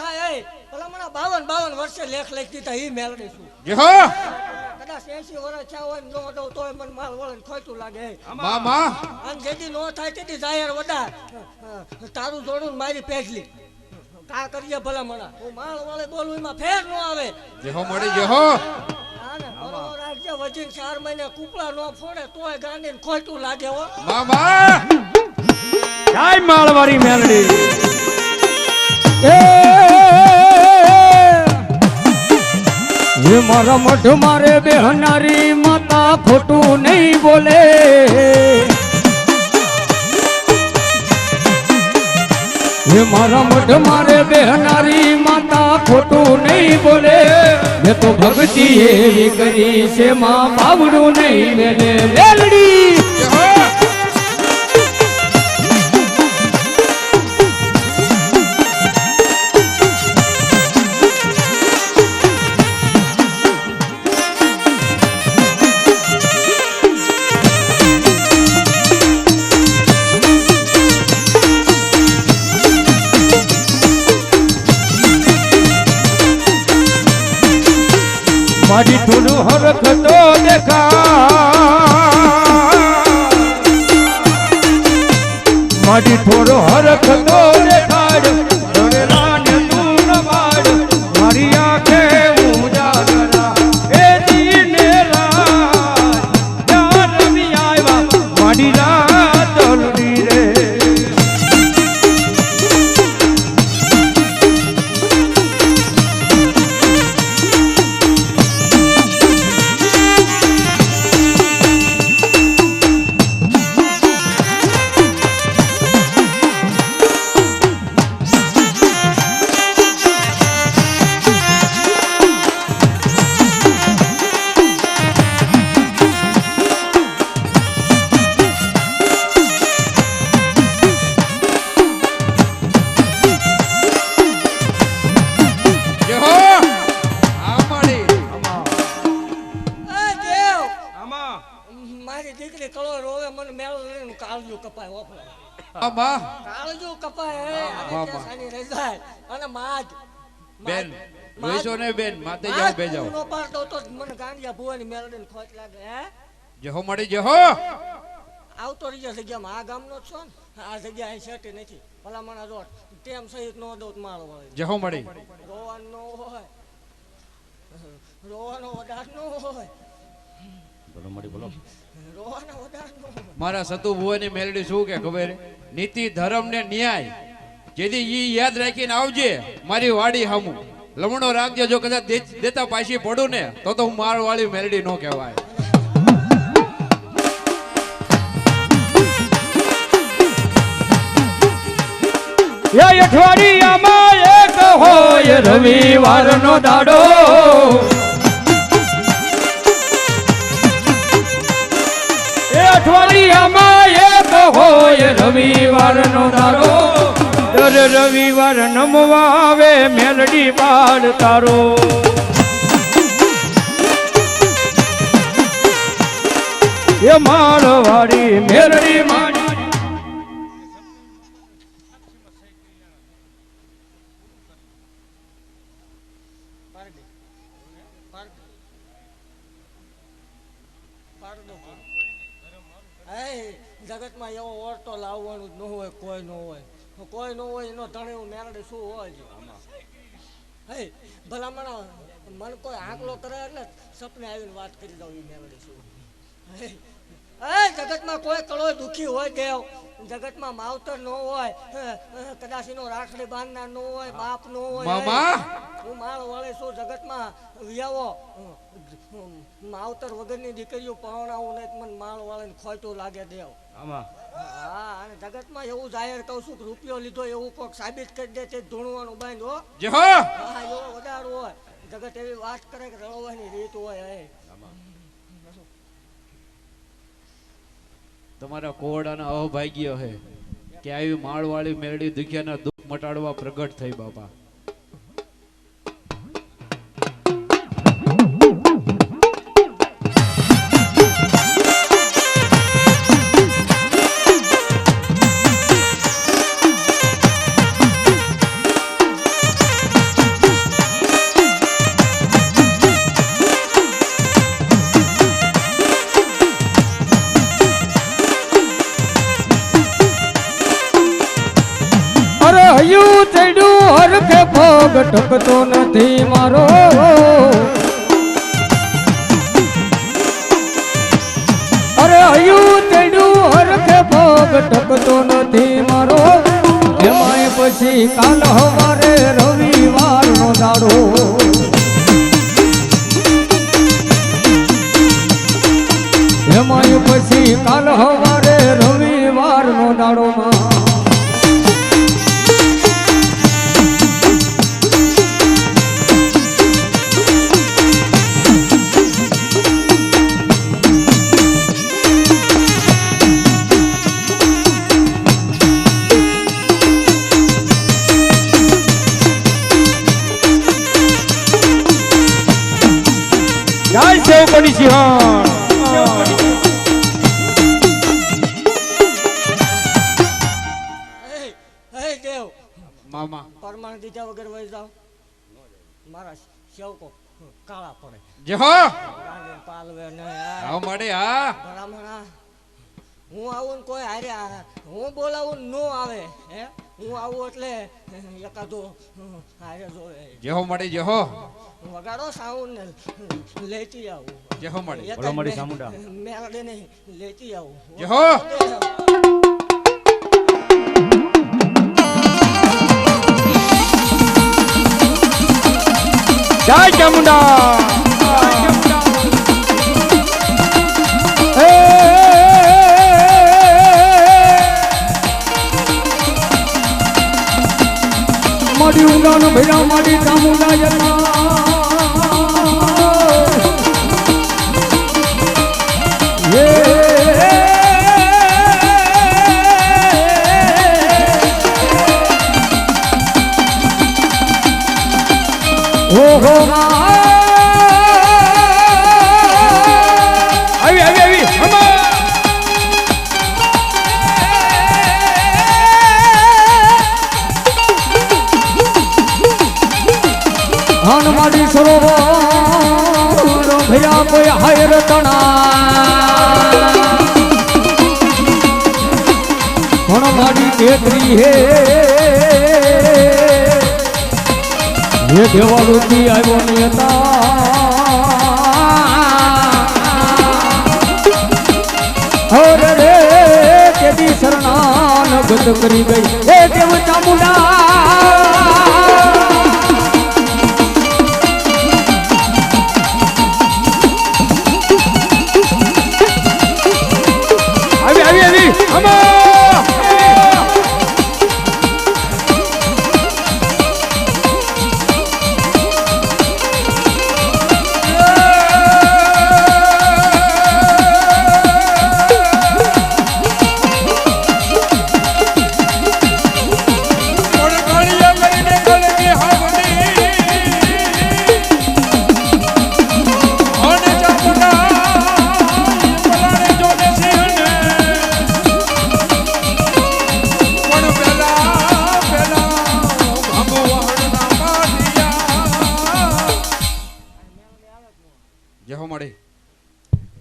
થાય એ. ભલા મને બાવન બાવન વર્ષે લેખ લખી દીધા એ મેળવી છું. જે કદાચ એસી વર્ષ થયા હોય નો દઉં તોય મને માલ વળે ખોટું લાગે અને જેથી નો થાય તેથી જાહેર વધાર. તારું જોડું મારી પેટલી કા કરીએ ભલા મણા? હું માલ વાળે બોલું એમાં ફેર નો આવે. જેહો મળી જે હો. હા ને બરોબર રાખજે વજીન ચાર મહિને કૂપડા નો ફોડે તોય ગાંડીને ખોટું લાગે હો. માં માં. જય માળવારી મેલડી. એ મારા મઠ મારે બેહનારી માતા ખોટું નહીં બોલે. હે મારા મઠ મારે બેહનારી માતા ખોટું નહીં બોલે. મેં તો ભક્તિ એવી કરી છે, માં બાવડું નહીં મેલે મેલડી! થોડું હરખ તો દેખા મારી થોડો હરખ તો દેખાડ મારી આંખે ઉજાગરા. એ દીને રાત મારી રાત માં કાળજું કપાય અને વાહ, ત્યાં વાહ. સાની રહી જાય. અને માજ. બેન માજ- ને બેન? માતે જાઓ બે જાઓ નો પાડતો તો મને ગાંડિયા ભુવાની મેળડીને ખોટ લાગે હે? જે મળી જે આવતો રહી જગ્યામાં. આ ગામનો છો ને? આ જગ્યા અહીં નથી. ભલા રોડ. તેમ સહિત નો દઉં માળો વળે જે મળી. રોવાનું નો હોય. રોવાનો વધાર નો હોય. મળી બોલો. નો મારા સતુ ભુવાની મેલડી શું કે ખબર? નીતિ ધર્મ ને ન્યાય. જેથી ઈ યાદ રાખીને આવજે મારી વાડી હમુ. લમણો રાખજે જો કદાચ દેતા પાછી પડું ને તો તો હું માર વાળી મેલડી નો કહેવાય. અઠવાડિયામાં એક હોય રવિવારનો દાડો. હોય રવિવારનો દાડો દર રવિવાર નમવા આવે મેલડી બાળ તારો એ માળવાડી મેલડી એ જગતમાં એવો ઓરતો લાવવાનું જ ન હોય કોઈ ન હોય. કોઈ ન હોય એનો ધણી મેરડે શું હોય છે? હે ભલામણ મને કોઈ આંકલો કરે એટલે સપને આવીને વાત કરી દઉં એ મેરડે શું હે હે જગતમાં કોઈ કળો દુઃખી હોય દેવ જગતમાં માવતર ન હોય કદાચ એનો રાખડી બાંધનાર ન હોય બાપ ન હોય મામા! હું માળ વળે છું જગતમાં વિયાવો. માવતર વગરની દીકરીઓ પહોણાવું નહીં તો મને માળ વાળે ખોટું લાગે દેવ. આમાં? હા અને જગતમાં એવું જાહેર કહું છું કે રૂપિયો લીધો એવું કોક સાબિત કરી દે તે ધૂણવાનું બાંધ હો. જે હો! હા એવો વધારે હોય. જગત એવી વાત કરે કે રળવાની રીત હોય હે. તમારા કોવડાના અભાગ્ય હે કે આવી માળવાળી મેળી દુખ્યાના દુઃખ મટાડવા પ્રગટ થઈ બાપા. પગ ટકતો નથી મારો. અરે હયું ચડ્યું હરખે પગ ટકતો નથી મારો. એમાંય પછી કાલ હવારે રવિવાર નો દાડો. એમાંય પછી કાલ હવારે કોની સિંહણ હે. હે મામા. પરમાણ દીધા વગર વહી મારા સેવકો કાળા પડે. જો હો. પાલવે ને આવ મળે હા. ભલામણા હું આવું ને કોઈ હારે હું બોલાવું ને નો આવે હે? હું આવું એટલે એકાદો હારે જોવે. જે હો મળે જે હો વગાડો સાઉન્ડ ને લેતી આવું. જે હો મળે બોલો મળી સામુંડા. મેલડે ને લેતી આવું. જે હો જય ચામુંડા. મારી ઊંડાનો ભૈરા મારી ચામુંડા જન્મા Oh, oh, આવી સરોવર ભૈયા કોઈ હાયર તણા પણ મારી કેતરી હે હે દેવાલુથી આવ્યો નેતા હર રે કેદી શરણાન ગત કરી ગઈ હે દેવ